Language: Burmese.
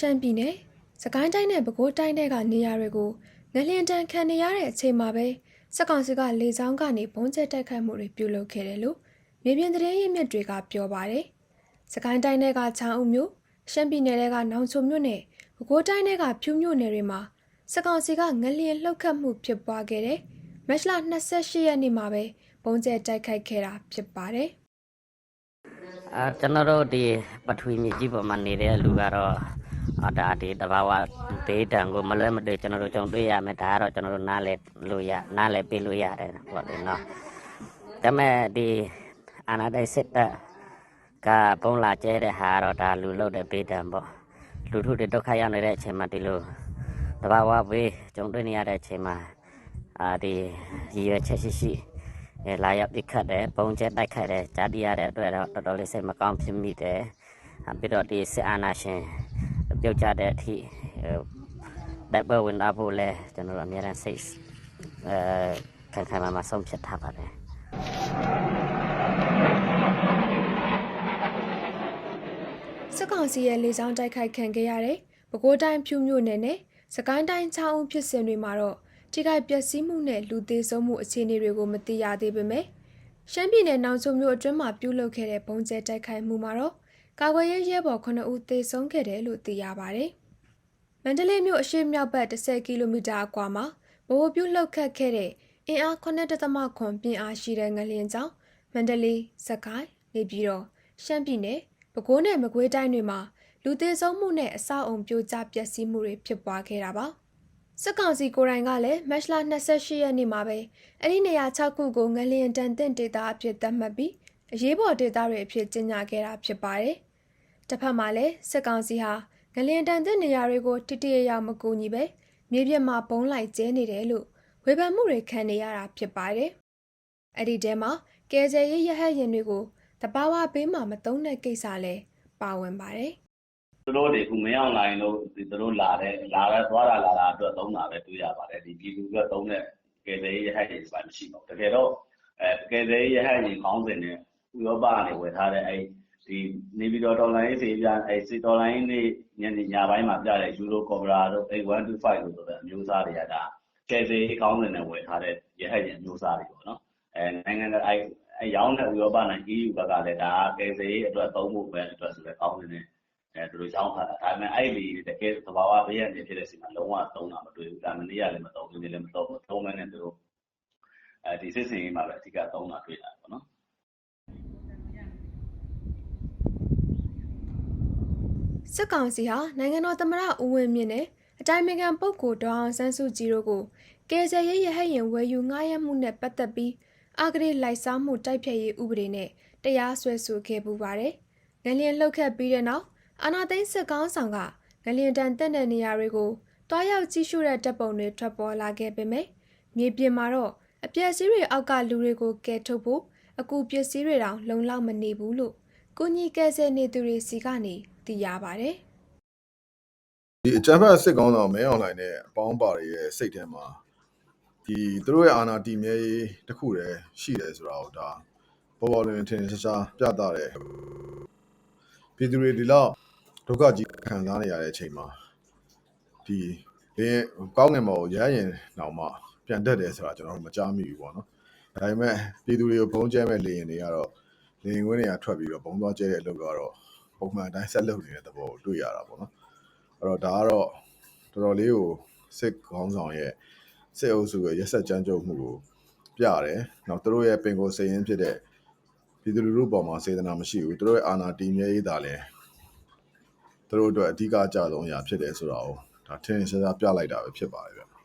ရှမ်းပြည်နယ်စကိုင်းတိုင်းနဲ့ပဲခူးတိုင်းတွေက နေရာတွေကိုငလျင်တန်ခံနေရတဲ့အချိန်မှာပဲစစ်ကောင်စီကလေကြောင်းကနေဘုံကျက်တိုက်ခိုက်မှုတွေပြုလုပ်ခဲ့တယ်လို့မြေပြင်သတင်းရင်းမြစ်တွေကပြောပါတယ်။စကိုင်းတိုင်းတွေကချောင်းဦးမြို့ရှမ်းပြည်နယ်တွေကနောင်ချုံမြို့နဲ့ပဲခူးတိုင်းတွေကဖြူးမြို့နယ်တွေမှာစစ်ကောင်စီကငလျင်လှုပ်ခတ်မှုဖြစ်ပွားခဲ့တဲ့မတ်လ28ရက်နေ့မှာပဲဘုံကျက်တိုက်ခိုက်ခဲ့တာဖြစ်ပါတယ်။အာကျွန်တော်တို့ဒီပထဝီမြေကြီးပေါ်မှာနေတဲ့လူကတော့ အာဒါဒီတဘာဝဒေးတံကိုမလွဲမသွေကျွန်တော်တို့ကြုံတွေ့ရမယ်ဒါကတော့ကျွန်တော်တို့နားလဲလို့ရနားလဲပေးလို့ရတယ်ပေါ့လေနော်ဒါပေမဲ့ဒီအာနာဒိုက်စစ်တပ်ကပုံလာကျဲတဲ့ဟာကတော့ဒါလူလို့တဲ့ပေးတံပေါ့လူထုတွေဒုက္ခရောက်နေတဲ့အချိန်မှာဒီလိုတဘာဝဘေးကြုံတွေ့နေရတဲ့အချိန်မှာအာဒီရည်ရွယ်ချက်ရှိရှိအဲလာရောက်တိခတ်တယ်ပုံကျဲတိုက်ခိုက်တယ်ကြားတိရတဲ့အတွက်တော့တော်တော်လေးစိတ်မကောင်းဖြစ်မိတယ်အပြီးတော့ဒီစစ်အာဏာရှင် ပြုတ်ကြတဲ့အထိတိုက်ပွဲဝင်လာဖို့လဲကျွန်တော်တို့အများအားစိတ်အဲခံခံမှာမဆုံးဖြတ်ထားပါတယ်စစ်ကောင်စီရဲ့လေကြောင်းတိုက်ခိုက်ခံခဲ့ရတဲ့ပဲခူးတိုင်းဖြူမြို့နယ်နဲ့စကိုင်းတိုင်းချောင်းဦးဖြစ်စဉ်တွေမှာတော့ထိခိုက်ပျက်စီးမှုနဲ့လူသေးဆုံးမှုအခြေအနေတွေကိုမသိရသေးပေမဲ့ရှမ်းပြည်နယ်နောင်ချုံမြို့အတွင်းမှာပြုလုပ်ခဲ့တဲ့ဘုံကျဲတိုက်ခိုက်မှုမှာတော့ ကာကွယ်ရေးရဲဘော်9ဦးသေဆုံးခဲ့တယ်လို့သိရပါတယ်။မန္တလေးမြို့အရှေ့မြောက်ဘက်10ကီလိုမီတာအကွာမှာဘိုးပြုလှုပ်ခတ်ခဲ့တဲ့အင်အား9.9ပြင်းအားရှိတဲ့ငလျင်ကြောင့်မန္တလေး၊စကိုင်း၊နေပြည်တော်၊ရှမ်းပြည်နယ်ပဲခူးနဲ့မကွေးတိုင်းတွေမှာလူသေးဆုံးမှုနဲ့အဆောက်အုံပြိုကျပျက်စီးမှုတွေဖြစ်ပွားခဲ့တာပါစစ်ကောင်စီကိုယ်တိုင်ကလည်းမတ်လ28ရက်နေ့မှာပဲအဲ့ဒီနေရာ6ခုကိုငလျင်တန်တင့်ဒေတာအဖြစ်သတ်မှတ်ပြီး အရေးပေါ်ဒေတာတွေအဖြစ်ကြေညာခဲ့တာဖြစ်ပါတယ်တစ်ဖက်မှာလည်းစစ်ကောင်စီဟာငလျင်တန်တင့်နေရာတွေကိုတိတိယယမကူညီပဲမြေပြင်မှာဘုံလိုက်ကျဲနေတယ်လို့ဝေဖန်မှုတွေခံနေရတာဖြစ်ပါတယ်အဲ့ဒီတဲမှာကဲဆယ်ရေးရဟတ်ရင်တွေကိုတဘာဝဘေးမှာမတုံးတဲ့ကိစ္စလဲပါဝင်ပါတယ်သူတို့တွေကမင်းအောင်လိုင်းတို့ဒီသူတို့လာတဲ့လာတဲ့သွားတာလာတာအတွက်သုံးတာပဲတွေ့ရပါတယ်ဒီပြည်သူအတွက်သုံးတဲ့ကယ်ဆယ်ရေးရဟတ်ယာဉ်စပါမရှိပါဘူးတကယ်တော့အဲကယ်ဆယ်ရေးရဟတ်ယာဉ်ခေါင်းစဉ်နဲ့ ဥရောပကနေ ဝယ်ထားတဲ့အဲဒီနေပြည်တော်ဒေါ်လာရေးစီပြန်အဲစီဒေါ်လာရေးနေ့ညနေညပိုင်းမှာပြတဲ့ ယူရိုကော်ဘရာတို့8125လို့ဆိုတဲ့ အမျိုးအစားတွေကဒါကယ်ဆယ်ရေးခေါင်းစဉ်နဲ့ ဝယ်ထားတဲ့ ရဟတ်ယာဉ် အမျိုးအစားတွေပေါ့နော်အဲနိုင်ငံတကာအဲအဲရောင်းတဲ့ ဥရောပနဲ့ EU ဘက်ကလည်း ဒါကယ်ဆယ်ရေးအတွက် သုံးဖို့ပဲအတွက်ဆိုတဲ့ ခေါင်းစဉ်နဲ့အဲသူတို့ရောင်းထားတာ ဒါပေမဲ့ အဲ့ဒီတကယ်သဘာဝဘေးရနေဖြစ်တဲ့စီမှာ လုံးဝသုံးတာ မတွေ့ဘူးဒါမနေ့ကလည်း မသုံးဘူးဒီနေ့လည်း မသုံးဘူးသုံးမဲနဲ့သူတို့အဲဒီစစ်စင်ရေးမှာပဲ အဓိက သုံးတာတွေ့တာပေါ့နော် စစ်ကောင်စီဟာနိုင်ငံတော်သမ္မတဦးဝင်းမြင့်နဲ့အတိုင်ပင်ခံပုဂ္ဂိုလ်ဒေါအောင်ဆန်းစုကြည်တို့ကိုကယ်ဆယ်ရေးရဟတ်ယာဉ်ဝယ်ယူငှားရမ်းမှုနဲ့ပတ်သက်ပြီးအဂတိလိုက်စားမှုတိုက်ဖျက်ရေးဥပဒေနဲ့တရားစွဲဆိုခဲ့ပူပါတယ်။ငလျင်လှုပ်ခတ်ပြီးတဲ့နောက်အာနာသိန်းစစ်ကောင်းဆောင်ကငလျင်တန်တက်တဲ့နေရာတွေကိုတွားရောက်ကြည့်ရှုတဲ့တပ်ပုံတွေထွက်ပေါ်လာခဲ့ပေမဲ့မြေပြင်မှာတော့အပျက်စီးတွေအောက်ကလူတွေကိုကယ်ထုတ်ဖို့အကူပစ္စည်းတွေတောင်လုံလောက်မနေဘူးလို့ကုညီကယ်ဆယ်နေသူတွေစီကနေ သိရပါတယ်။ဒီအကြမ်းဖက်စစ်ကောင်းဆောင်မဲအွန်လိုင်းနဲ့အပေါင်းပါတွေရဲ့စိတ်ထဲမှာဒီသူတို့ရဲ့အာဏာတည်မြဲရေးတစ်ခုတည်းရှိတယ်ဆိုတာကိုဒါပေါ်ပေါ်လွင်လွင်ထင်ထင်ရှားရှားပြသတဲ့ပြည်သူတွေဒီလောက်ဒုက္ခကြီးခံစားနေရတဲ့အချိန်မှာဒီလင်းကောင်းငင်မော်ကိုရဟရင်တော့မှပြန်တက်တယ်ဆိုတာကျွန်တော်တို့မကြားမိဘူးပေါ့နော်ဒါပေမဲ့ပြည်သူတွေကိုဘုံကျဲမဲ့လေရင်တွေကတော့လေရင်ခွင်းတွေကထွက်ပြီးတော့ဘုံသွားကျဲတဲ့အလုပ်ကတော့ ပုံမှန်အတိုင်းဆက်လုပ်နေတဲ့သဘောကိုတွေ့ရတာပေါ့နော်အဲ့တော့ဒါကတော့တော်တော်လေးကိုစစ်ခေါင်းဆောင်ရဲ့စစ်အုပ်စုရဲ့ရက်ဆက်ကြမ်းကြုတ်မှုကိုပြတယ်။နောက်သူတို့ရဲ့ပင်ကိုယ်စိတ်ရင်းဖြစ်တဲ့ပြည်သူလူထုပေါ်မှာစေတနာမရှိဘူး။သူတို့ရဲ့အာဏာတည်မြဲရေးသာလဲသူတို့အတွက်အဓိကအကြဆုံးအရာဖြစ်တယ်ဆိုတာကိုဒါထင်ထင်ရှားရှားပြလိုက်တာပဲဖြစ်ပါတယ်ဗျ။